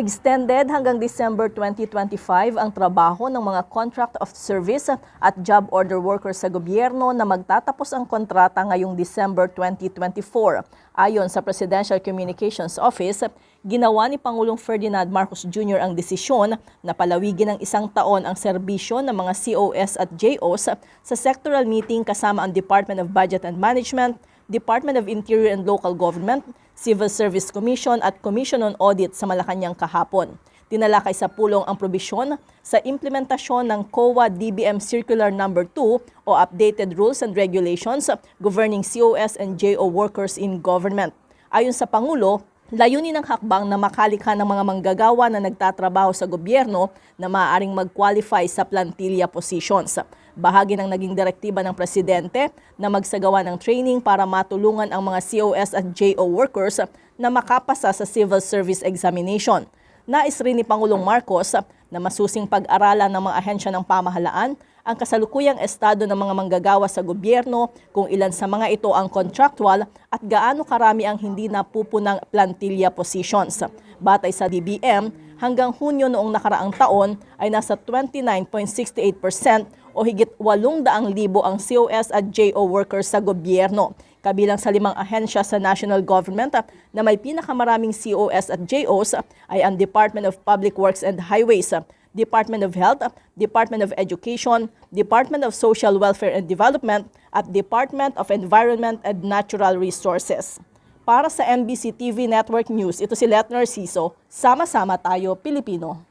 Extended hanggang December 2025 ang trabaho ng mga contract of service at job order workers sa gobyerno na magtatapos ang kontrata ngayong December 2024. Ayon sa Presidential Communications Office, ginawa ni Pangulong Ferdinand Marcos Jr. ang desisyon na palawigin ng isang taon ang serbisyo ng mga COS at JOs sa sectoral meeting kasama ang Department of Budget and Management, Department of Interior and Local Government, Civil Service Commission at Commission on Audit sa Malacanang kahapon. Tinalakay sa pulong ang probisyon sa implementasyon ng COA DBM Circular No. 2 o Updated Rules and Regulations governing COS and JO workers in government. Ayon sa Pangulo, Layunin ng hakbang na makalikha ng mga manggagawa na nagtatrabaho sa gobyerno na maaaring mag-qualify sa plantilla positions. Bahagi ng naging direktiba ng presidente na magsagawa ng training para matulungan ang mga COS at JO workers na makapasa sa civil service examination. Nais rin ni Pangulong Marcos na masusing pag-aralan ng mga ahensya ng pamahalaan ang kasalukuyang estado ng mga manggagawa sa gobyerno, kung ilan sa mga ito ang contractual at gaano karami ang hindi napupunang plantilla positions. Batay sa DBM, hanggang Hunyo noong nakaraang taon ay nasa 29.68% o higit 800,000 ang COS at JO workers sa gobyerno. Kabilang sa limang ahensya sa national government na may pinakamaraming COS at JOs ay ang Department of Public Works and Highways, Department of Health, Department of Education, Department of Social Welfare and Development at Department of Environment and Natural Resources. Para sa MBC TV Network News, ito si Let Narciso. Sama-sama tayo, Pilipino.